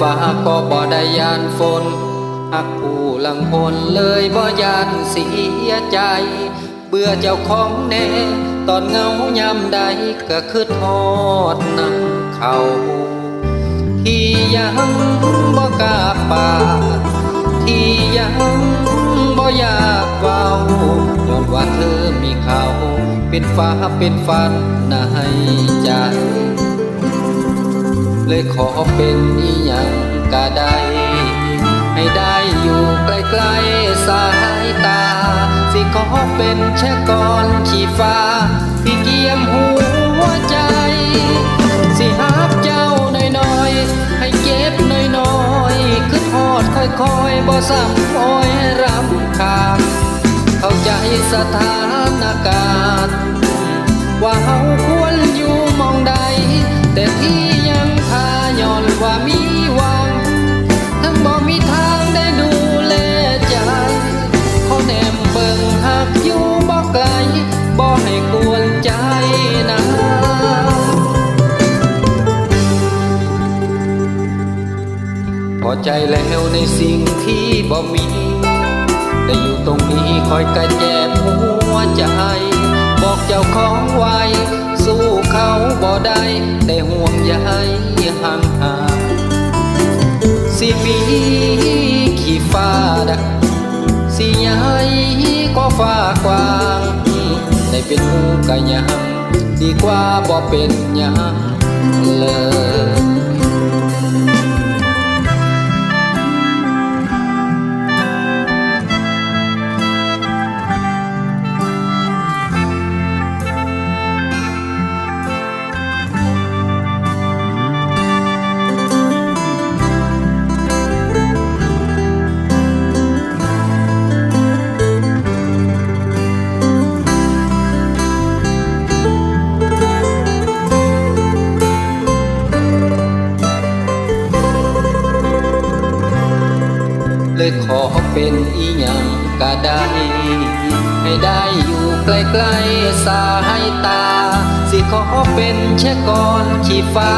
ฟ้าก็บ่ได้ยานฝนหักผู้ลังคนเลยบ่ยานเสียใจ เบื่อเจ้าของแน่ตอนเงายามใดก็คือทอดนำเขาที่ยังบ่กล้าปากที่ยังบ่อยากเว้าย้อนว่าเธอมีเขาเป็นฟ้าเป็นฝันในใจ เลยขอเป็นอีหยังก็ได้ ให้ได้อยู่ใกล้ๆสายตา สิขอเป็นแช่ก่อนขี่ฟ้าที่เกียมหัวใจ สิหักเจ้าน้อยๆ ให้เก็บน้อยๆ คือทอดค่อยๆบ่ซ้ำคอยรำคาญเข้าใจสถานการณ์ว่าเฮาค ใจแล้วในสิ่งที่บ่มี แต่อยู่ตรงนี้คอยกระแจมหัวใจ บอกเจ้าของไว้ สู้เขาบ่ได้ แต่ห่วงใยห่างห่างสิมีขี้ฟ้าดักสิใหญ่ก็ฟ้ากว้างได้เป็นหูกะยังดีกว่าบ่เป็นยังเลยเลย เป็นอีหยังก็ได้ ให้ได้อยู่ใกล้ๆสายตา สิขอเป็นแช่ก่อนขี้ฟ้า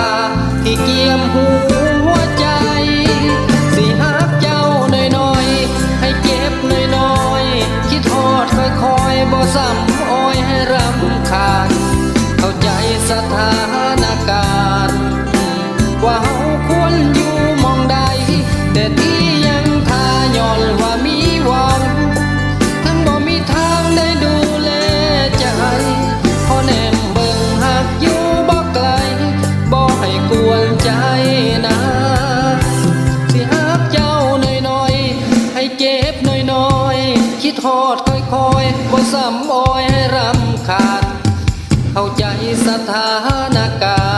ที่เกี่ยมหูหัวใจ สิหักเจ้าน้อยน้อยให้เก็บน้อยๆ คิดทอดคอยคอยบ่ซ้ำอ้อยให้รำคาญเข้าใจสถานการณ์ สถานการ